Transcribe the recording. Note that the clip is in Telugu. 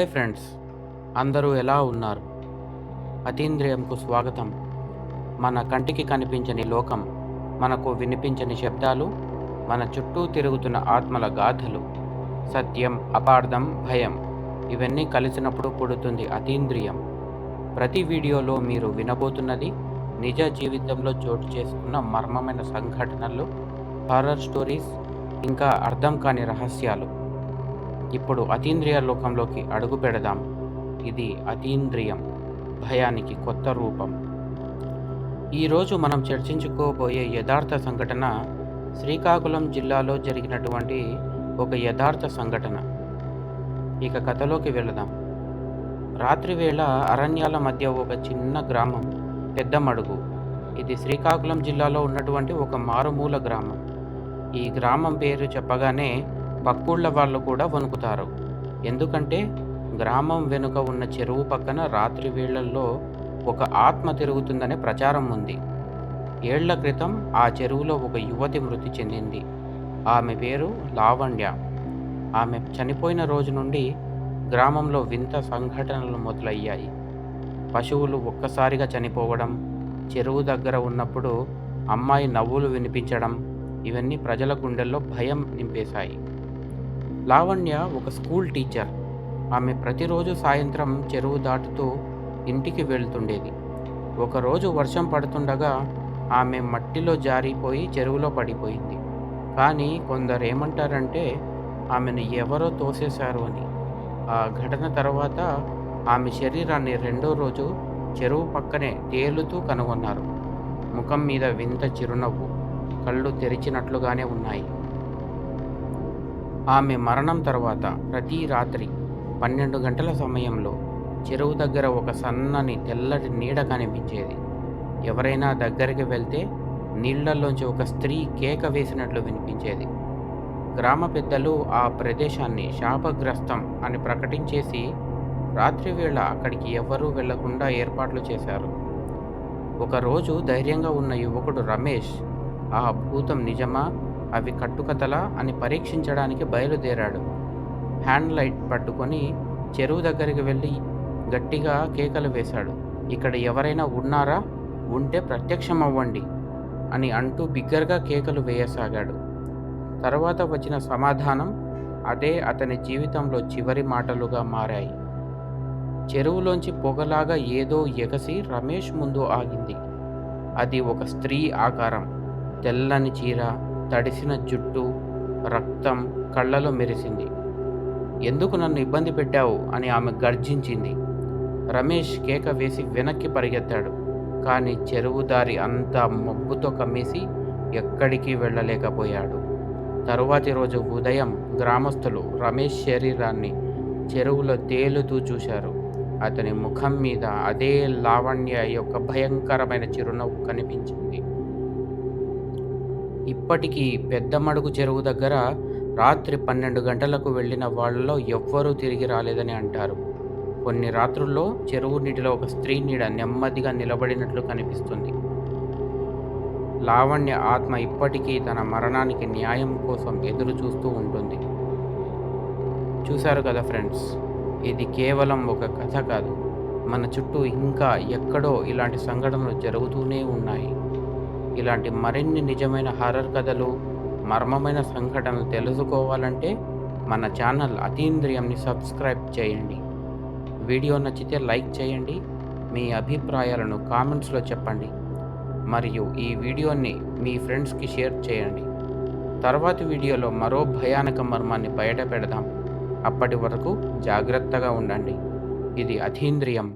హాయ్ ఫ్రెండ్స్ అందరూ ఎలా ఉన్నారు? అతీంద్రియంకు స్వాగతం. మన కంటికి కనిపించని లోకం మనకు వినిపించని శబ్దాలు మన చుట్టూ తిరుగుతున్న ఆత్మల గాథలు సత్యం అపార్థం భయం ఇవన్నీ కలిసినప్పుడు పుడుతుంది అతీంద్రియం. ప్రతి వీడియోలో మీరు వినబోతున్నది నిజ జీవితంలో చోటు చేసుకున్న మర్మమైన సంఘటనలు హారర్ స్టోరీస్ ఇంకా అర్థం కాని రహస్యాలు. ఇప్పుడు అతీంద్రియ లోకంలోకి అడుగు పెడదాం. ఇది అతీంద్రియం భయానికి కొత్త రూపం. ఈరోజు మనం చర్చించుకోబోయే యథార్థ సంఘటన శ్రీకాకుళం జిల్లాలో జరిగినటువంటి ఒక యథార్థ సంఘటన. ఇక కథలోకి వెళదాం. రాత్రివేళ అరణ్యాల మధ్య ఒక చిన్న గ్రామం పెద్దమడుగు ఇది శ్రీకాకుళం జిల్లాలో ఉన్నటువంటి ఒక మారుమూల గ్రామం. ఈ గ్రామం పేరు చెప్పగానే పక్కూళ్ళ వాళ్ళు కూడా వణుకుతారు. ఎందుకంటే గ్రామం వెనుక ఉన్న చెరువు పక్కన రాత్రి వేళల్లో ఒక ఆత్మ తిరుగుతుందనే ప్రచారం ఉంది. ఏళ్ళ క్రితం ఆ చెరువులో ఒక యువతి మృతి చెందింది. ఆమె పేరు లావణ్య. ఆమె చనిపోయిన రోజు నుండి గ్రామంలో వింత సంఘటనలు మొదలయ్యాయి. పశువులు ఒక్కసారిగా చనిపోవడం చెరువు దగ్గర ఉన్నప్పుడు అమ్మాయి నవ్వులు వినిపించడం ఇవన్నీ ప్రజల గుండెల్లో భయం నింపేశాయి. లావణ్య ఒక స్కూల్ టీచర్. ఆమె ప్రతిరోజు సాయంత్రం చెరువు దాటుతూ ఇంటికి వెళ్తుండేది. ఒకరోజు వర్షం పడుతుండగా ఆమె మట్టిలో జారిపోయి చెరువులో పడిపోయింది. కానీ కొందరు ఏమంటారంటే ఆమెను ఎవరో తోసేశారు అని. ఆ ఘటన తర్వాత ఆమె శరీరాన్ని రెండో రోజు చెరువు పక్కనే తేలుతూ కనుగొన్నారు. ముఖం మీద వింత చిరునవ్వు కళ్ళు తెరిచినట్లుగానే ఉన్నాయి. ఆమె మరణం తర్వాత ప్రతి రాత్రి పన్నెండు గంటల సమయంలో చెరువు దగ్గర ఒక సన్నని తెల్లటి నీడ కనిపించేది. ఎవరైనా దగ్గరికి వెళ్తే నీళ్ళలోంచి ఒక స్త్రీ కేక వేసినట్లు వినిపించేది. గ్రామ పెద్దలు ఆ ప్రదేశాన్ని శాపగ్రస్తం అని ప్రకటించేసి రాత్రివేళ అక్కడికి ఎవరూ వెళ్ళకుండా ఏర్పాట్లు చేశారు. ఒకరోజు ధైర్యంగా ఉన్న యువకుడు రమేష్ ఆ భూతం నిజమా? అవి కట్టుకథలా అని పరీక్షించడానికి బయలుదేరాడు. హ్యాండ్ లైట్ పట్టుకొని చెరువు దగ్గరికి వెళ్ళి గట్టిగా కేకలు వేశాడు. ఇక్కడ ఎవరైనా ఉన్నారా? ఉంటే ప్రత్యక్షం అవ్వండి అని అంటూ బిగ్గరగా కేకలు వేయసాగాడు. తర్వాత వచ్చిన సమాధానం అదే అతని జీవితంలో చివరి మాటలుగా మారాయి. చెరువులోంచి పొగలాగా ఏదో ఎగసి రమేష్ ముందు ఆగింది. అది ఒక స్త్రీ ఆకారం. తెల్లని చీర తడిసిన జుట్టు రక్తం కళ్ళలో మెరిసింది. ఎందుకు నన్ను ఇబ్బంది పెట్టావు? అని ఆమె గర్జించింది. రమేష్ కేక వేసి వెనక్కి పరిగెత్తాడు. కానీ చెరువు దారి అంతా మబ్బుతో కమ్మేసి ఎక్కడికి వెళ్ళలేకపోయాడు. తరువాతి రోజు ఉదయం గ్రామస్తులు రమేష్ శరీరాన్ని చెరువులో తేలుతూ చూశారు. అతని ముఖం మీద అదే లావణ్య యొక్క భయంకరమైన చిరునవ్వు కనిపించింది. ఇప్పటికీ పెద్ద మడుగు చెరువు దగ్గర రాత్రి పన్నెండు గంటలకు వెళ్ళిన వాళ్ళలో ఎవ్వరూ తిరిగి రాలేదని అంటారు. కొన్ని రాత్రుల్లో చెరువు నీటిలో ఒక స్త్రీ నీడ నెమ్మదిగా నిలబడినట్లు కనిపిస్తుంది. లావణ్య ఆత్మ ఇప్పటికీ తన మరణానికి న్యాయం కోసం ఎదురు చూస్తూ ఉంటుంది. చూశారు కదా ఫ్రెండ్స్ ఇది కేవలం ఒక కథ కాదు. మన చుట్టూ ఇంకా ఎక్కడో ఇలాంటి సంఘటనలు జరుగుతూనే ఉన్నాయి. ఇలాంటి మరిన్ని నిజమైన హర్రర్ కథలు మర్మమైన సంఘటనలు తెలుసుకోవాలంటే మన ఛానల్ అతీంద్రియంని సబ్స్క్రైబ్ చేయండి. వీడియో నచ్చితే లైక్ చేయండి మీ అభిప్రాయాలను కామెంట్స్లో చెప్పండి మరియు ఈ వీడియోని మీ ఫ్రెండ్స్కి షేర్ చేయండి. తర్వాతి వీడియోలో మరో భయానక మర్మాన్ని బయట పెడదాం అప్పటి వరకు జాగ్రత్తగా ఉండండి. ఇది అతీంద్రియం.